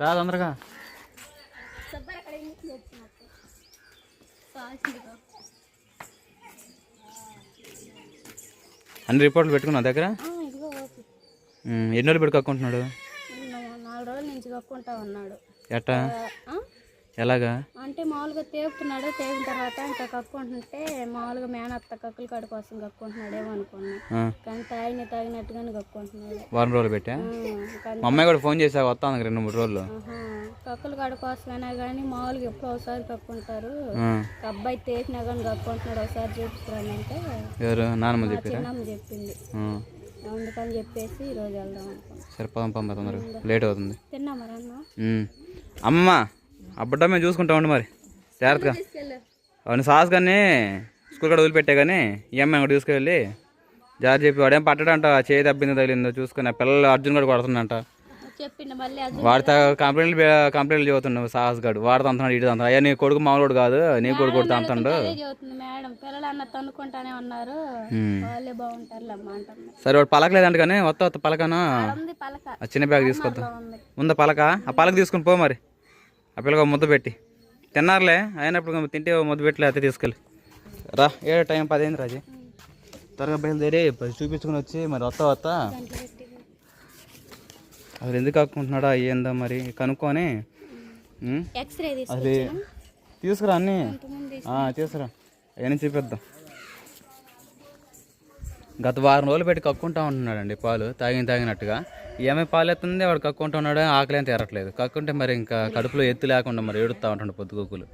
రా తొందరగా. అన్ని రిపోర్ట్లు పెట్టుకున్నావు దగ్గర? ఎన్ని రోజులు పెట్టి కక్కుంటున్నాడు నాలుగు రోజుల నుంచి కక్కుంటా ఉన్నాడు. ఎట్టా? ఎలాగా? అంటే మామూలుగా తేపుతున్నాడు తేపిన తర్వాత ఇంకా కక్కుంటుంటే మామూలుగా మేనత్త కక్కుల కాడి కోసం కక్కుంటున్నాడేమో అనుకున్నా. కానీ తాగిన తాగినట్టుగానే కక్కుంటున్నాడు వారం రోజులు పెట్టా? మా అమ్మాయి కూడా ఫోన్ చేసా వస్తాను రెండు మూడు రోజులు. కక్కుల కాడి కోసమైనా కానీ మామూలుగా ఎప్పుడో ఒకసారి కక్కుంటారు అబ్బాయి తేపినా కానీ కక్కుంటున్నాడు ఒకసారి చూపించుకురాని అంటే ఎవరు? నాన్నమ్మ చెప్పారా చెప్పింది? అందుకని చెప్పేసి ఈరోజు వెళ్దాం సరే పదం పంప తొందరగా. లేట్ అవుతుంది. తిన్నా. అమ్మ! అబ్బడ్డా మేము చూసుకుంటా ఉండి మరి. జాగ్రత్తగా. అవును సాస్ కానీ స్కూల్ కూడా వదిలిపెట్టే కానీ ఈ అమ్మాయి కూడా తీసుకెళ్ళి జాగ్రత్త చెప్పి వాడేం పట్టడంట చేయి తప్పిందో తగిలిందో చూసుకుని పిల్లలు అర్జున్ కూడా కొడుతుందంట వాడితే కంప్లైంట్లు కంప్లైంట్లు చదువుతున్నావు సాహస్ గాడు. వాడితో అంటున్నాడు ఇటు అంటున్నాడు అయ్యా నీ కొడుకు మామూలు కాదు నీ కొడుకు కొడుతా అంటున్నారు సరే వాడు పలకలేదంట కానీ వస్తా వస్తా పలకను చిన్న బ్యాగ్ తీసుకొద్దాం? ఉందా పలక? ఆ పలక తీసుకుని పో మరి. ఆ పిల్లగా ముద్ద పెట్టి. తిన్నారులే అయినప్పుడు తింటే ముద్ద పెట్టి అయితే తీసుకెళ్ళి. రా ఏ టైం పదిహేను రాజీ. త్వరగా బయలుదేరి చూపించుకుని వచ్చి మరి వస్తా వస్తా. అసలు ఎందుకు ఆకుంటున్నాడా ఏందో మరి కనుక్కొని అది తీసుకురా అన్నీ. తీసుకురా. అవన్నీ చూపిద్దాం. గత వారం రోజులు పెట్టి కక్కుంటా ఉంటున్నాడండి పాలు తాగిన తాగినట్టుగా. ఏమై పాలు వాడు కక్కుంటూ ఉన్నాడు ఆకలి ఏం తీరట్లేదు. కక్కుంటే మరి ఇంకా కడుపులో ఎత్తు లేకుండా మరి ఏడుతూ ఉంటాడు పొద్దుగోకులు.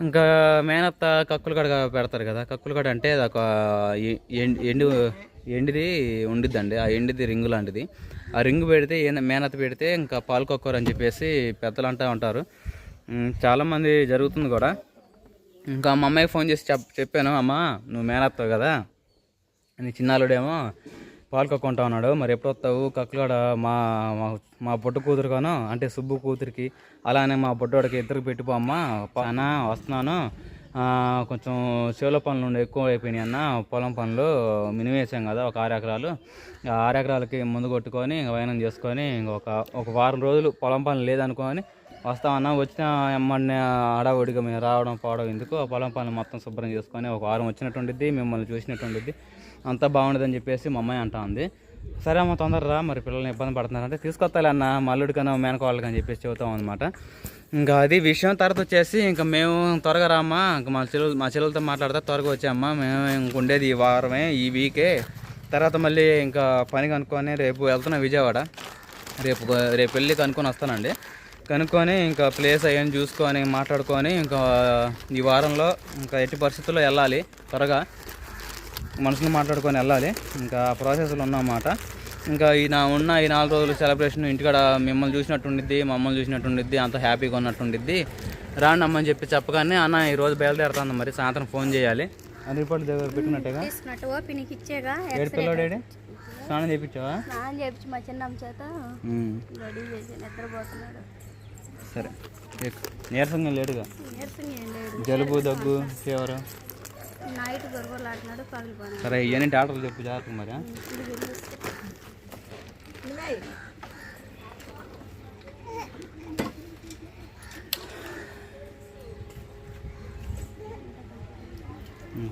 ఇంకా మేనత్త కక్కులు కడ పెడతారు కదా కక్కులు కడ అంటే అది ఒక ఎండు ఎండిది ఉండిద్దండి. ఆ ఎండిది రింగు లాంటిది. ఆ రింగు పెడితే ఏ మేనత్త పెడితే ఇంకా పాలు కక్కరు అని చెప్పేసి పెద్దలు అంటూ ఉంటారు. చాలామంది జరుగుతుంది కూడా. ఇంకా మా అమ్మాయికి ఫోన్ చేసి చెప్ చెప్పాను అమ్మ నువ్వు మేనత్తావు కదా నీ చిన్నాలుడేమో పాలు ఉన్నాడు. మరి ఎప్పుడు వస్తావు కక్కులాడ మా మా బొట్టు పొట్టు కూతురుగాను అంటే సుబ్బు కూతురికి అలానే మా పొట్టోడికి ఇద్దరికి పెట్టిపో అమ్మ. అన్న వస్తున్నాను. కొంచెం చేలో పనులు ఉండే ఎక్కువ అయిపోయినాయి అన్న. పొలం పనులు మినివేసాం కదా ఒక ఆరు ఎకరాలు. ఆరు ఎకరాలకి ముందు కొట్టుకొని ఇంక వైనం చేసుకొని ఇంకొక ఒక వారం రోజులు పొలం పనులు లేదనుకొని వస్తామన్నా వచ్చిన ఎమ్మడిని ఆడవుడిగా మేము రావడం పోవడం ఎందుకు ఆ పొలం పనులు మొత్తం శుభ్రం చేసుకొని ఒక వారం వచ్చినట్టుండిద్ది మిమ్మల్ని చూసినట్టుండిద్ది. అంతా బాగుండదని చెప్పేసి మా అమ్మాయి అంటా ఉంది. సరే అమ్మ తొందరరా మరి పిల్లల్ని ఇబ్బంది పడుతున్నారంటే తీసుకొస్తాలే అన్న మల్లుడికన్నా మేనకోళ్ళకి అని చెప్పేసి చెబుతాం అనమాట ఇంకా అది విషయం తర్వాత వచ్చేసి ఇంకా మేము త్వరగా రామ్మా ఇంకా మా చెల్లెలు మా చెల్లెలతో మాట్లాడితే త్వరగా వచ్చామ్మా. మేము ఇంక ఉండేది ఈ వారమే ఈ వీకే తర్వాత మళ్ళీ ఇంకా పని కనుక్కొని రేపు వెళ్తున్నాం విజయవాడ. రేపు రేపు వెళ్ళి కనుక్కొని వస్తానండి. కనుక్కొని ఇంకా ప్లేస్ అయ్యని చూసుకొని మాట్లాడుకొని ఇంకా ఈ వారంలో ఇంకా ఎట్టి పరిస్థితుల్లో వెళ్ళాలి త్వరగా. మనుషులు మాట్లాడుకొని వెళ్ళాలి. ఇంకా ప్రాసెస్లో ఉన్నమాట ఇంకా ఈ నా ఉన్న ఈ నాలుగు రోజులు సెలబ్రేషన్ ఇంటికాడ మిమ్మల్ని చూసినట్టు ఉండిద్ది మమ్మల్ని చూసినట్టు ఉండిద్ది అంత హ్యాపీగా ఉన్నట్టు ఉండిద్ది. రాండి అమ్మని చెప్పి చెప్పగానే అన్న ఈ రోజు బయలుదేరుతాను మరి సాయంత్రం ఫోన్ చేయాలి. అది రిపోర్ట్ దగ్గర పెట్టినట్టుగా? ఏడు పిల్లడేడి స్నానం చేయించావా మా చేత సరే. నీరసంగా లేడుగా? జలుబు దగ్గు ఫీవర్? నైట్ గొరగలాడుతున్నాడు సరే ఇవన్నీ చెప్పు జాగ్రత్త మరి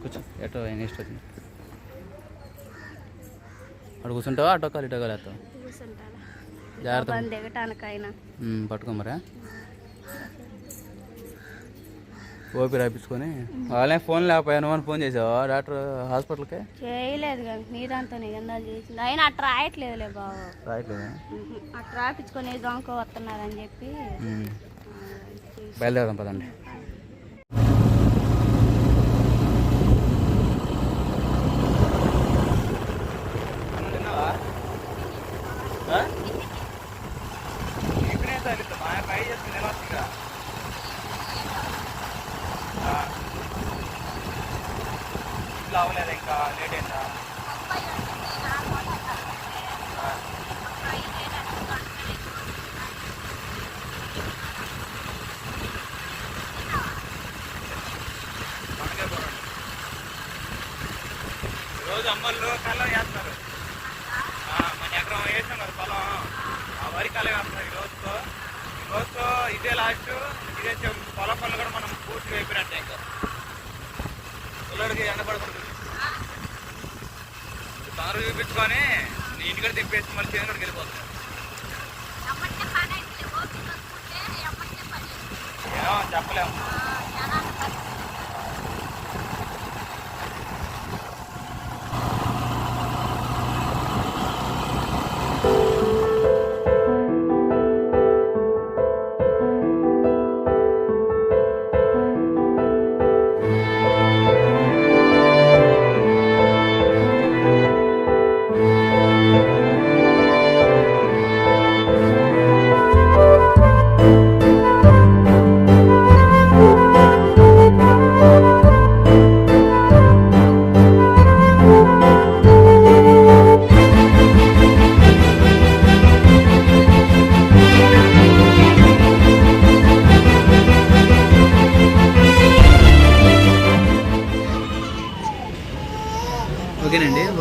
కూర్చో ఎటో నెక్స్ట్ వచ్చింది. అటు కూర్చుంటావా అటో కాలు ఇటో కాలు జాగ్రత్త. బంద్ దిగటానికైనా. ఉమ్, పట్టుకో మరా ఓపి రాయించుకొని. వాళ్ళే ఫోన్ లేకపోయాను అని ఫోన్ చేసావా? డాక్టర్ హాస్పిటల్కి? చేయలేదు కానీ నీదంతా నిగందాలు చేసింది. అయినా అట్లా రాయట్లేదులే బాబు. రాయట్లేదా? అట్లా రాపించుకొని దొంగ వస్తున్నారని చెప్పి ఉమ్. ఆ, చేసి- బయలుదేరదాం ఇంకా లేట్ అయిందా రోజు అమ్మలు కళ్ళం వేస్తారు మన ఎకరం వేసాం పొలం. ఆ వరి కళ్ళం వేస్తున్నారు. ఈ రోజుతో ఈ రోజుతో ఇదే లాస్ట్. ఇదే పొలం పనులు కూడా మనం పూర్తి అయిపోయినట్టే ఇంకా పిల్లడికి ఎండ పడుతుంది చూపించుకొని నీ ఇంటికడ తిప్పేసి మళ్ళీ చేనుడికి వెళ్ళిపోతుంది ఏమో చెప్పలేము.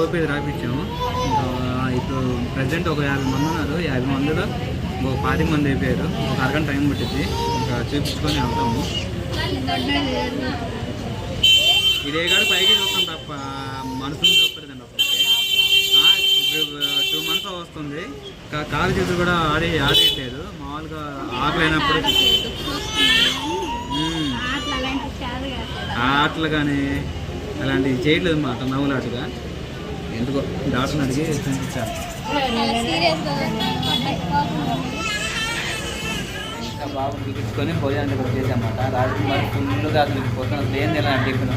ఓపీది రాపించాము ఇప్పుడు ప్రజెంట్ ఒక యాభై మంది ఉన్నారు. యాభై మందిలో ఒక పాతి మంది అయిపోయారు. ఒక అరగంట టైం పట్టింది ఇంకా చూపించుకొని వెళ్తాము. ఇదే కాదు పైకి చూస్తాం తప్ప మనసుని చూపలేదండి ఇప్పుడు టూ మంత్స్ వస్తుంది. కాలు చేతులు కూడా ఆడే ఆడేయట్లేదు. మామూలుగా ఆకలేనప్పుడు ఆటలు కానీ అలాంటివి చేయట్లేదు మాట నవ్వులాటగా ఎందుకో డాక్టర్ని అడిగి చూపించాను ఇంకా బాబు చూపించుకొని భోజనం దగ్గర వచ్చేసామాట రాత్రి మరి ఫుల్గా అసలు అసలు ఏం తినాలి టిఫిన్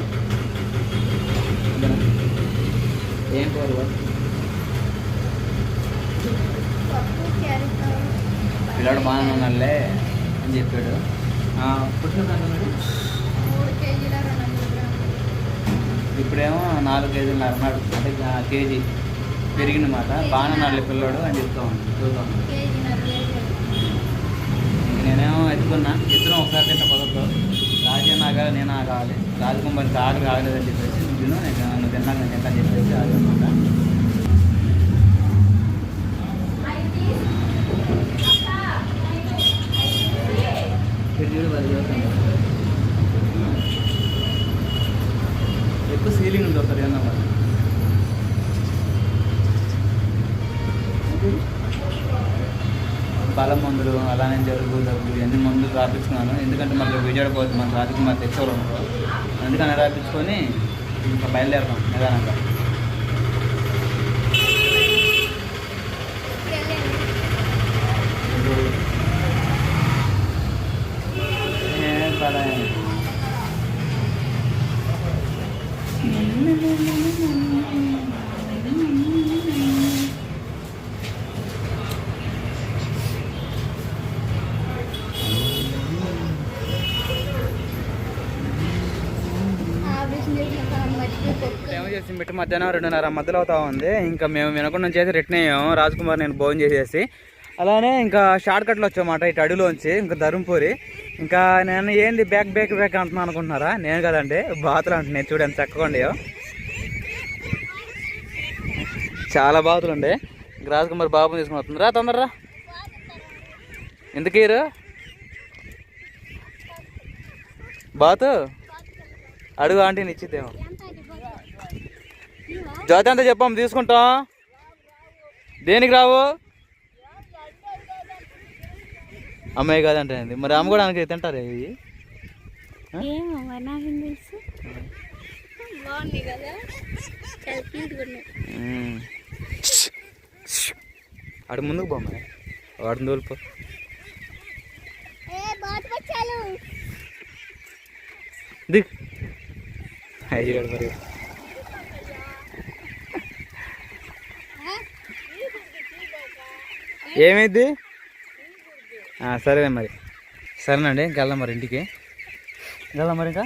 ఏం కూర? పిల్లాడు బాగానే ఉన్నాడులే అని చెప్పాడు. ఆ, పుట్టిన ఇప్పుడేమో నాలుగు కేజీలు అన్నాడు అంటే ఆ కేజీ పెరిగిందన్నమాట. బాగానే ఉన్నాడులే పిల్లోడు అని చెప్తా ఉన్నాడు చూద్దాం నేనేమో ఎత్తుకున్నా. ఇద్దరం ఒకసారి తింటే కుదరదు రాజే నాగా నేను కావాలి. రాజకుమారికి ఆకలి కాగలేదని చెప్పేసి నేను నన్ను తిన్నాను నేను తింటాను చెప్పేసి ఆగనమాట ఎక్కువ సీలింగ్ దొరుకుతుంది ఏందమ్మా బలం మందులు అలానే జరుగు దగ్గు ఇవన్నీ మందులు రాపించుకున్నాను ఎందుకంటే మళ్ళీ విజయవాడ పోతుంది మన రాజకుమార్ తెచ్చేవాళ్ళు ఉన్నారు. అందుకని రాపించుకొని ఇంకా బయలుదేరతాం నిదానంగా. ఏ పరా. ఆపరేషన్ మధ్యాహ్నం రెండున్నర మధ్యలో అవుతా ఉంది. ఇంకా మేము వినకుండా చేసి రిటర్న్ అయ్యాము రాజ్ కుమార్ నేను భోజనం చేసేసి. అలానే ఇంకా షార్ట్ కట్లో వచ్చామాట ఇటు అడవిలోంచి ఇంకా ధర్మపురి. ఇంకా నేను ఏంది బ్యాక్ బ్యాక్ బ్యాక్ అంటున్నాను అనుకుంటున్నారా? నేను కదండి బాతులు అంటున్నాయి చూడండి చక్కగా చాలా బాతులు అండి గ్రాస్ కుమార్ బాబుని తీసుకుని వస్తుంది. రా తొందరరా. ఎందుకు బాతు అడుగు ఆంటీని ఇచ్చిద్దేమో. జ్యోతి అంతా చెప్పాము తీసుకుంటాం. దేనికి రావు? అమ్మాయి కాదంటే మరి అమ్మ కూడా అనకి తింటారు ఇవి. అటు ముందుకు బొమ్మ వాడిని తోలిపో. ఏ బాత బచ్చాలు దిగ్. అయ్యో మరి. ఏమైంది? సరే మరి. సరేనండి ఇంకా వెళ్దాం మరి ఇంటికి. వెళ్దాం మరి ఇంకా?